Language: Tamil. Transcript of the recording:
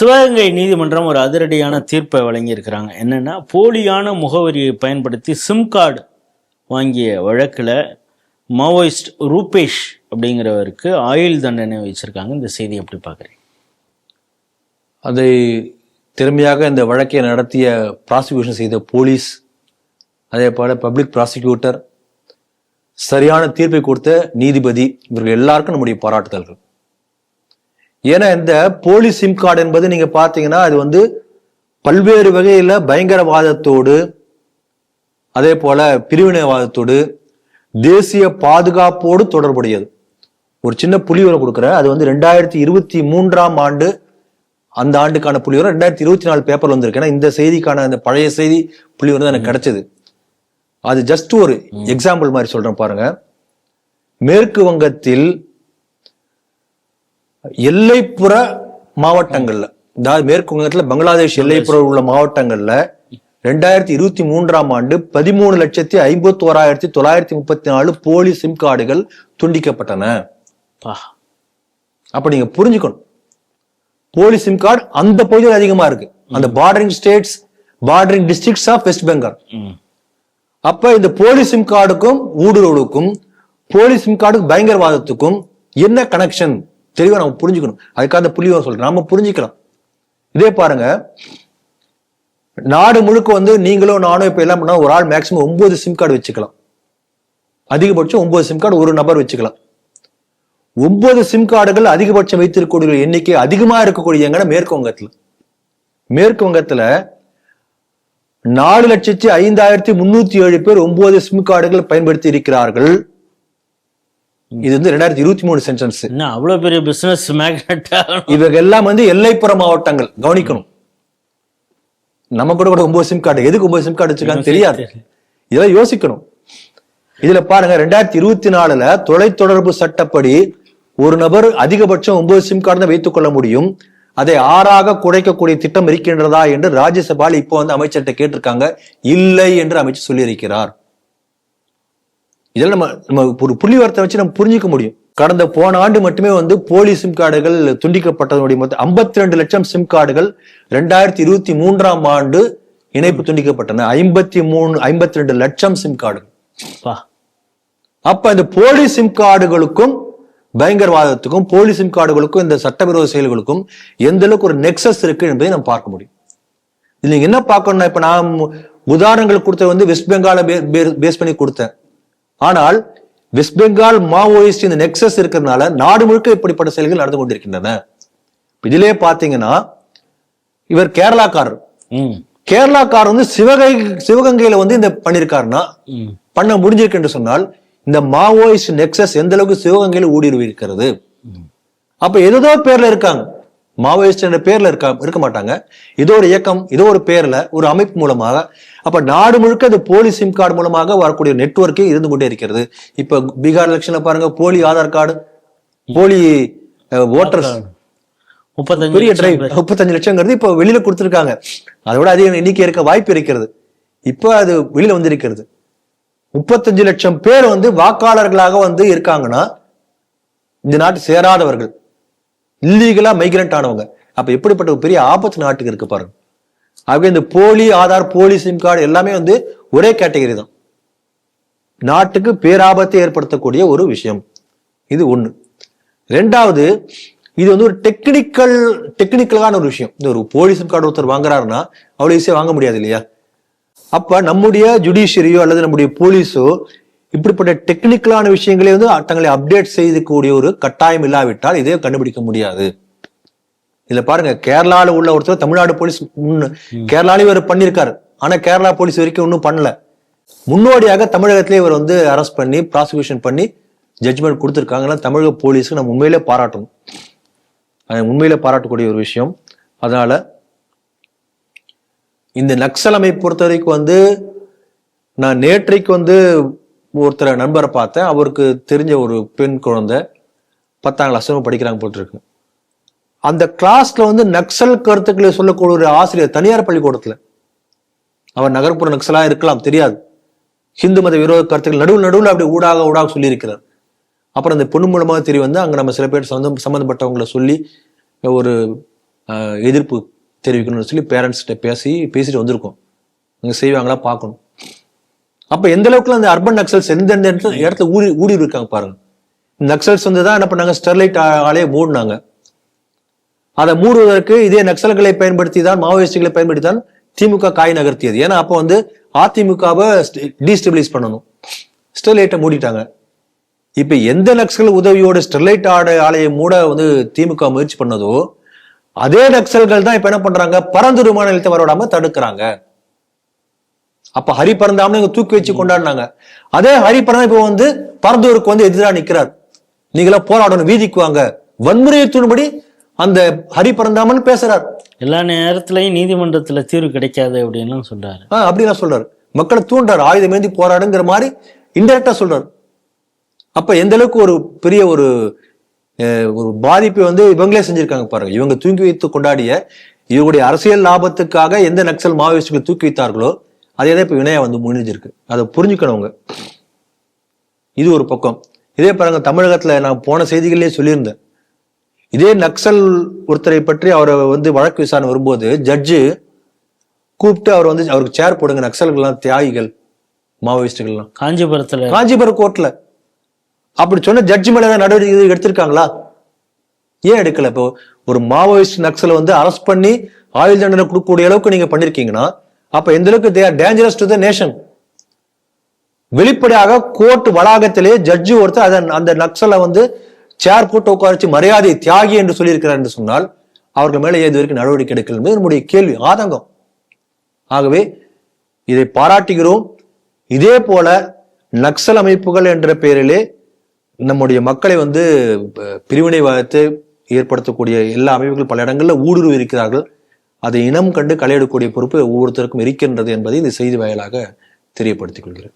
சிவகங்கை நீதிமன்றம் ஒரு அதிரடியான தீர்ப்பை வழங்கியிருக்கிறாங்க. என்னென்னா போலியான முகவரியை பயன்படுத்தி சிம் கார்டு வாங்கிய வழக்கில் மாவோயிஸ்ட் ரூபேஷ் அப்படிங்கிறவருக்கு ஆயுள் தண்டனை வச்சுருக்காங்க. இந்த செய்தி எப்படி பார்க்குறீங்க? அதை திறமையாக இந்த வழக்கை நடத்திய ப்ராசிக்யூஷன் செய்த போலீஸ் அதே போல் பப்ளிக் ப்ராசிக்யூட்டர் சரியான தீர்ப்பை கொடுத்த நீதிபதி இவர்கள் எல்லாருக்கும் நம்முடைய பாராட்டுதல்கள். ஏன்னா இந்த போலீஸ் சிம் கார்டு என்பது நீங்க பாத்தீங்கன்னா அது வந்து பல்வேறு வகையில பயங்கரவாதத்தோடு அதே போல பிரிவினைவாதத்தோடு தேசிய பாதுகாப்போடு தொடர்புடையது. ஒரு சின்ன புலிவரை கொடுக்குறேன். அது வந்து ரெண்டாயிரத்தி இருபத்தி மூன்றாம் ஆண்டு அந்த ஆண்டுக்கான புள்ளிவரம் ரெண்டாயிரத்தி இருபத்தி நாலு பேப்பர் வந்திருக்கு. ஏன்னா இந்த செய்திக்கான அந்த பழைய செய்தி புள்ளிவரம் தான் எனக்கு கிடைச்சது. அது ஜஸ்ட் ஒரு எக்ஸாம்பிள் மாதிரி சொல்றேன் பாருங்க. மேற்கு வங்கத்தில் எல்லைப்புற மாவட்டங்கள்ல. அதாவது மேற்கு வங்கத்துல பங்களாதேஷ் எல்லைப்புற உள்ள மாவட்டங்கள்ல ரெண்டாயிரத்தி இருபத்தி மூன்றாம் ஆண்டு பதிமூணு லட்சத்தி ஐம்பத்தி ஓராயிரத்தி தொள்ளாயிரத்தி முப்பத்தி நாலு போலி சிம் கார்டுகள் துண்டிக்கப்பட்டன. அப்ப நீங்க புரிஞ்சுக்கணும். போலி சிம் கார்டு அந்த பகுதியில் அதிகமா இருக்கு. அந்த bordering states bordering districts of West Bengal அப்ப இந்த போலி சிம் கார்டுக்கும் ஊடுருவலுக்கும் போலி சிம் கார்டுக்கும் பயங்கரவாதத்துக்கும் என்ன கனெக்ஷன் தெளிவாக நம்ம புரிஞ்சுக்கணும். அதுக்காக அந்த புள்ளிவரம் சொல்றேன். நம்ம புரிஞ்சுக்கலாம். இதே பாருங்க. நாடு முழுக்க வந்து நீங்களும் நானும் இப்போ எல்லாம் பண்ணா ஒரு ஆள் மேக்ஸிமம் ஒன்பது சிம் கார்டு வச்சுக்கலாம். அதிகபட்சம் ஒன்பது சிம் கார்டு ஒரு நபர் வச்சுக்கலாம். ஒன்பது சிம் கார்டுகள் அதிகபட்சம் வைத்திருக்கக்கூடிய எண்ணிக்கை அதிகமாக இருக்கக்கூடிய எங்கன்னா மேற்கு வங்கத்தில் மேற்கு வங்கத்தில் நாலு லட்சத்தி ஐந்தாயிரத்தி முன்னூத்தி ஏழு பேர் ஒன்பது சிம் கார்டுகள் பயன்படுத்தி இருக்கிறார்கள். இது வந்து ரெண்டாயிரத்தி இருபத்தி மூணு சென்சன்ஸ். என்ன அவ்வளோ பெரிய பிஸ்னஸ் மேக்னட்டாக இவங்க எல்லாம் வந்து எல்லைப்புற மாவட்டங்கள் கவனிக்கணும். நம்ம கூட கூட ஒன்பது சிம் கார்டு எதுக்கு ஒன்பது சிம் கார்டு வச்சிருக்காங்க தெரியாது. இதெல்லாம் யோசிக்கணும். இதுல பாருங்க ரெண்டாயிரத்தி இருபத்தி நாலுல தொலைத்தொடர்பு சட்டப்படி ஒரு நபர் அதிகபட்சம் ஒன்பது சிம் கார்டு தான் வைத்துக் கொள்ள முடியும். அதை ஆறாக குறைக்கக்கூடிய திட்டம் இருக்கின்றதா என்று ராஜ்யசபால இப்போ வந்து அமைச்சர்கிட்ட கேட்டிருக்காங்க. இல்லை என்று அமைச்சர் சொல்லியிருக்கிறார். இதெல்லாம் நம்ம நம்ம ஒரு புள்ளிவரத்தை வச்சு நம்ம புரிஞ்சுக்க முடியும். கடந்த போன ஆண்டு மட்டுமே வந்து போலி சிம் கார்டுகள் துண்டிக்கப்பட்டதனுடைய மொத்தம் ஐம்பத்தி ரெண்டு லட்சம் சிம் கார்டுகள் ரெண்டாயிரத்தி இருபத்தி மூன்றாம் ஆண்டு இணைப்பு துண்டிக்கப்பட்டன. ஐம்பத்தி மூணு ஐம்பத்தி ரெண்டு லட்சம் சிம் கார்டுகள் பா. அப்ப இந்த போலி சிம் கார்டுகளுக்கும் பயங்கரவாதத்துக்கும் போலி சிம் கார்டுகளுக்கும் இந்த சட்டவிரோத செயல்களுக்கும் எந்த அளவுக்கு ஒரு நெக்ஸஸ் இருக்கு என்பதை நம்ம பார்க்க முடியும். இது நீங்க என்ன பார்க்கணும்னா இப்ப நான் உதாரணங்கள் கொடுத்தது வந்து வெஸ்ட் பெங்கால பேஸ் பண்ணி கொடுத்தேன். ஆனால் வெஸ்ட் பெங்கால் மாவோயிஸ்ட் இந்த நெக்ஸஸ் இருக்கிறதுனால நாடு முழுக்க இப்படிப்பட்ட செயல்கள் நடந்து கொண்டிருக்கின்றன. இதிலே பாத்தீங்கன்னா இவர் கேரளாக்காரர். ம். கேரளாக்காரர் வந்து சிவகை சிவகங்கையில வந்து இந்த பண்ணிருக்காருன்னா பண்ண முடிஞ்சிருக்கு என்று சொன்னால் இந்த மாவோயிஸ்ட் நெக்ஸஸ் எந்த அளவுக்கு சிவகங்கையில ஊடுருவி இருக்கிறது அப்ப ஏதோ பேர்ல இருக்காங்க. மாவோயிஸ்ட் என்ற பேர்ல இருக்கா இருக்க மாட்டாங்க. ஏதோ ஒரு இயக்கம் ஏதோ ஒரு பேர்ல ஒரு அமைப்பு மூலமாக அப்ப நாடு முழுக்க இந்த போலி சிம் கார்டு மூலமாக வரக்கூடிய நெட்வொர்க்கே இருந்து கொண்டே இருக்கிறது. இப்ப பீகார் எலெக்ஷன்ல பாருங்க போலி ஆதார் கார்டு போலி ஓட்டர்ஸ் முப்பத்தஞ்சு பெரிய டிரைவ். முப்பத்தஞ்சு லட்சங்கிறது இப்ப வெளியில கொடுத்திருக்காங்க. அதோட அதிக எண்ணிக்கை இருக்க வாய்ப்பு இருக்கிறது. இப்ப அது வெளியில வந்திருக்கிறது. முப்பத்தஞ்சு லட்சம் பேர் வந்து வாக்காளர்களாக வந்து இருக்காங்கன்னா இந்த நாட்டு சேராதவர்கள் இல்லீகலா மைக்ரண்ட் ஆனவங்க. அப்ப எப்படிப்பட்ட ஒரு பெரிய ஆபத்து நாட்டுக்கு இருக்கு பாருங்க. ஆக இந்த போலி ஆதார் போலி சிம் கார்டு எல்லாமே வந்து ஒரே கேட்டகரி தான். நாட்டுக்கு பேராபத்தை ஏற்படுத்தக்கூடிய ஒரு விஷயம். இது ஒண்ணு. ரெண்டாவது இது வந்து ஒரு டெக்னிக்கல் டெக்னிக்கலான ஒரு விஷயம். இந்த ஒரு போலி சிம் கார்டு ஒருத்தர் வாங்குறாருன்னா அவ்வளவு ஈஸியாக வாங்க முடியாது இல்லையா? அப்ப நம்முடைய ஜுடிஷியரியோ அல்லது நம்முடைய போலீஸோ இப்படிப்பட்ட டெக்னிக்கலான விஷயங்களே வந்து தங்களை அப்டேட் செய்யக்கூடிய ஒரு கட்டாயம் இல்லாவிட்டால் இதை கண்டுபிடிக்க முடியாது. இதுல பாருங்க கேரளால உள்ள ஒருத்தர் தமிழ்நாடு போலீஸ் முன்ன- கேரளாலயும் இவர் பண்ணியிருக்காரு. ஆனா கேரளா போலீஸ் வரைக்கும் ஒன்றும் பண்ணல. முன்னோடியாக தமிழகத்திலே இவர் வந்து அரெஸ்ட் பண்ணி ப்ராசிக்யூஷன் பண்ணி ஜட்ஜ்மெண்ட் கொடுத்துருக்காங்கன்னா தமிழக போலீஸுக்கு நம்ம உண்மையிலே பாராட்டணும். அது உண்மையிலே பாராட்டக்கூடிய ஒரு விஷயம். அதனால இந்த நக்சல் அமைப்பு பொறுத்த வரைக்கும் வந்து நான் நேற்றைக்கு வந்து ஒருத்தரை நண்பரை பார்த்தேன். அவருக்கு தெரிஞ்ச ஒரு பெண் குழந்தை பத்தாம் கிளாஸ் படிக்கிறாங்க போட்டிருக்கு. அந்த கிளாஸ்ல வந்து நக்சல் கருத்துக்களை சொல்லக்கூடிய ஒரு ஆசிரியர் தனியார் பள்ளிக்கூடத்துல. அவர் நகர்ப்புற நக்சலா இருக்கலாம் தெரியாது. ஹிந்து மத விரோத கருத்துக்கள் நடுவில் நடுவில் அப்படி ஊடாக ஊடாக சொல்லியிருக்கிறார். அப்புறம் அந்த பொண்ணு மூலமாக தெரிய வந்து அங்கே நம்ம சில பேர் சொந்தம் சம்மந்தப்பட்டவங்கள சொல்லி ஒரு எதிர்ப்பு தெரிவிக்கணும்னு சொல்லி பேரண்ட்ஸ்கிட்ட பேசி பேசிட்டு வந்திருக்கோம். அங்கே செய்வாங்களா பார்க்கணும். அப்போ எந்த அளவுக்கு அந்த அர்பன் நக்சல்ஸ் எந்த இடத்துல இடத்துல ஊறி ஊடி இருக்காங்க பாருங்க. நக்சல்ஸ் வந்து தான் என்ன பண்ணாங்க? ஸ்டெர்லைட் ஆலையை மூடினாங்க. அதை மூடுவதற்கு இதே நக்சல்களை பயன்படுத்தி தான் மாவோயிஸ்டுகளை பயன்படுத்தி தான் திமுக காய் நகர்த்தியது. ஏன்னா அப்போ வந்து அதிமுகவை டீஸ்டபிளைஸ் பண்ணணும். ஸ்டெர்லைட்டை மூடிட்டாங்க. இப்ப எந்த நக்சல் உதவியோட ஸ்டெர்லைட் ஆடை ஆலையை மூட வந்து திமுக முயற்சி பண்ணதோ அதே நக்சல்கள் தான் இப்ப என்ன பண்றாங்க? பரந்தூர் விமான நிலையத்தை வரவிடாம தடுக்கிறாங்க. அப்ப ஹரி பரந்தாமனை தூக்கி வச்சு கொண்டாடினாங்க. அதே ஹரி பரந்தா இப்ப வந்து பரந்தூருக்கு வந்து எதிராக நிக்கிறார். நீங்களா போராடணும் வீதிக்கு வாங்க. வன்முறையை தூண்டும்படி அந்த ஹரி பரந்தாமன் பேசுறார். எல்லா நேரத்திலையும் நீதிமன்றத்துல தீர்வு கிடைக்காது அப்படின்னு சொல்றாரு. ஆஹ் அப்படிலாம் சொல்றாரு. மக்களை தூண்டுறாரு ஆயுதம் ஏந்தி போராடுங்கிற மாதிரி இன்டெரக்டா சொல்றாரு. அப்ப எந்த அளவுக்கு ஒரு பெரிய ஒரு ஒரு பாதிப்பை வந்து இவங்களே செஞ்சிருக்காங்க பாருங்க. இவங்க தூக்கி வைத்து கொண்டாடிய இவங்களுடைய அரசியல் லாபத்துக்காக எந்த நக்சல் மாவோயிஸ்டுகளை தூக்கி வைத்தார்களோ அதே தான் இப்ப வினயா வந்து முடிஞ்சிருக்கு அதை புரிஞ்சுக்கணுங்க. இது ஒரு பக்கம். இதே பாருங்க தமிழகத்துல நான் போன செய்திகளிலே சொல்லியிருந்தேன். இதே நக்சல் ஒருத்தரை பற்றி அவரை வந்து வழக்கு விசாரணை வரும்போது ஜட்ஜு கூப்பிட்டு அவர் வந்து அவருக்கு சேர் போடுங்க நக்சல்கள்லாம் தியாகிகள் மாவோயிஸ்டுகள்லாம். காஞ்சிபுரத்துல. காஞ்சிபுரம் கோர்ட்ல அப்படி சொன்ன ஜட்ஜி மேல ஏதாவது நடவடிக்கை எடுத்திருக்காங்களா? ஏன் எடுக்கல? இப்போ ஒரு மாவோயிஸ்ட் நக்சலை வந்து அரெஸ்ட் பண்ணி ஆயுள் தண்டனை கொடுக்கக்கூடிய அளவுக்கு நீங்க பண்ணிருக்கீங்கன்னா அப்ப எந்த அளவுக்கு they are dangerous to the nation வெளிப்படையாக கோர்ட் வளாகத்திலே ஜட்ஜி ஒருத்தர் அதன் அந்த நக்சலை வந்து சேர் போட்டு உட்கார வச்சு மரியாதை தியாகி என்று சொல்லியிருக்கிறார் என்று சொன்னால் அவர்கள் மேலே இது வரைக்கும் நடவடிக்கை எடுக்கல என்பது நம்முடைய கேள்வி ஆதங்கம். ஆகவே இதை பாராட்டுகிறோம். இதே போல நக்சல் அமைப்புகள் என்ற பெயரிலே நம்முடைய மக்களை வந்து பிரிவினைவாதத்தை ஏற்படுத்தக்கூடிய எல்லா அமைப்புகள் பல இடங்களில் ஊடுருவி இருக்கிறார்கள். அதை இனம் கண்டு களையெடுக்கக்கூடிய பொறுப்பு ஒவ்வொருத்தருக்கும் இருக்கின்றது என்பதை இந்த செய்தி வாயிலாக தெரியப்படுத்திக் கொள்கிறேன்.